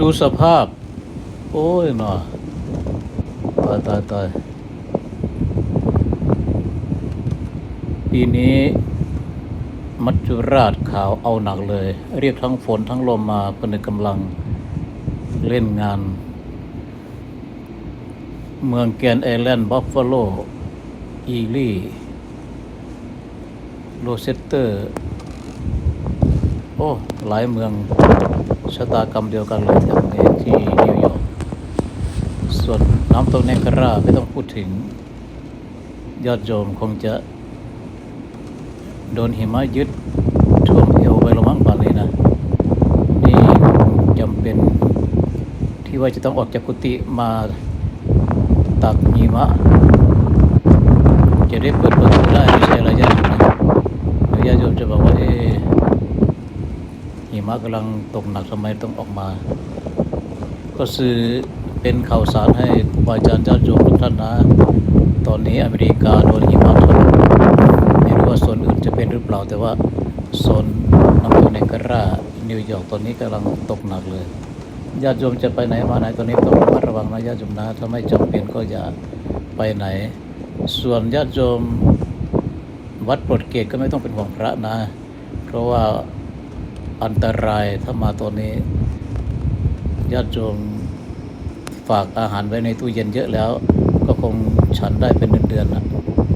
ดูสภาพ โอ้ยหนอตายตายตายปีนี้ มัจจุราชขาวเอาหนักเลย เรียกทั้งฝนทั้งลมมาเป็นกำลังเล่นงาน เมืองแกนไอแลนด์บัฟฟาโล อีลี่ โรเซสเตอร์ โอ้ หลายเมือง ชะตากรรมเดียวกันเลยแถวนี้ที่นิวยอร์กส่วนน้ำตกเนการาไม่ต้องพูดถึง ยอดโยมคงจะ โดนหิมะยึดท่วมเอวไปละมั้งป่านนี้นะ นี่จำเป็นที่ว่าจะต้องออกจากกุฏิมาตักหิมะ จะได้เปิดประตูได้ไม่ใช่อะไรญาติโยมนะเดี๋ยวญาติโยมจะบอกว่าเอ๊ะ หิมะกำลังตกหนักทำไมต้องออกมา ก็สื่อเป็นข่าวสารให้ครูบาอาจารย์ญาติโยมทุกท่านนะ ตอนนี้อเมริกาโดนหิมะถล่มไม่รู้ว่าโซนอื่นจะเป็นหรือเปล่าแต่ว่าโซนน้ำตกในกรานิวยอร์กตอนนี้กำลังตกหนักเลยญาติโยมจะไปไหนมาไหนตอนนี้ต้องระมัดระวังนะญาติโยมนะถ้าไม่จำเป็นก็อย่าไปไหน ส่วนญาติโยมวัดโปรดเกตก็ไม่ต้องเป็นห่วงพระนะ เพราะว่า อันตรายถ้ามาตอนนี้ญาติโยมฝากอาหารไว้ในตู้เย็นเยอะแล้ว ก็คงฉันได้เป็นเดือนๆนะ